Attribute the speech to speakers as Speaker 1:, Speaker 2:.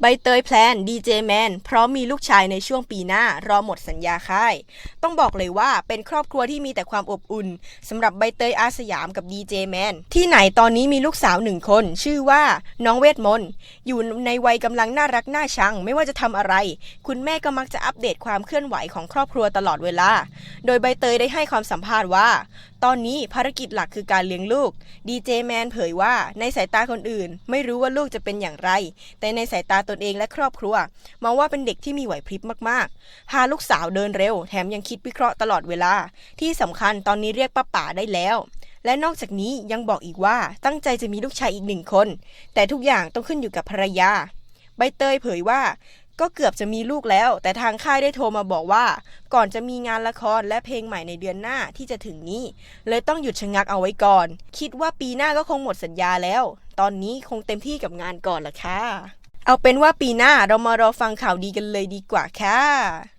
Speaker 1: ใบเตยแพลนดีเจแมนพร้อมมีลูกชายในช่วงปีหน้ารอหมดสัญญาค่าย ต้องบอกเลยว่าเป็นครอบครัวที่มีแต่ความอบอุ่นสำหรับใบเตยอาสยามกับดีเจแมนที่ไหนตอนนี้มีลูกสาวหนึ่งคน ชื่อว่าน้องเวทมนต์อยู่ในวัยกำลังน่ารักน่าชัง ไม่ว่าจะทำอะไร คุณแม่ก็มักจะอัปเดตความเคลื่อนไหวของครอบครัวตลอดเวลา โดยใบเตยได้ให้ความสัมภาษณ์ว่าตอนนี้ภารกิจหลักคือการเลี้ยงลูก ดีเจแมนเผยว่าในสายตาคนอื่น ไม่รู้ว่าลูกจะเป็นอย่างไร แต่ในสายตาตนเองและครอบครัว มองว่าเป็นเด็กที่มีไหวพริบมากๆ พาลูกสาวเดินเร็ว แถมยังคิดวิเคราะห์ตลอดเวลา ที่สำคัญตอนนี้เรียกป้าป๋าได้แล้ว และนอกจากนี้ยังบอกอีกว่าตั้งใจจะมีลูกชายอีกหนึ่งคน แต่ทุกอย่างต้องขึ้นอยู่กับภรรยา ใบเตยเผยว่า ก็เกือบจะมีลูกแล้ว แต่ทางค่ายได้โทรมาบอกว่า ก่อนจะมีงานละครและเพลงใหม่ในเดือนหน้าที่จะถึงนี้ เลยต้องหยุดชะงักเอาไว้ก่อน คิดว่าปีหน้าก็คงหมดสัญญาแล้ว ตอนนี้คงเต็มที่กับงานก่อนละค่ะ เอาเป็นว่าปีหน้าเรามารอฟังข่าวดีกันเลยดีกว่าค่ะ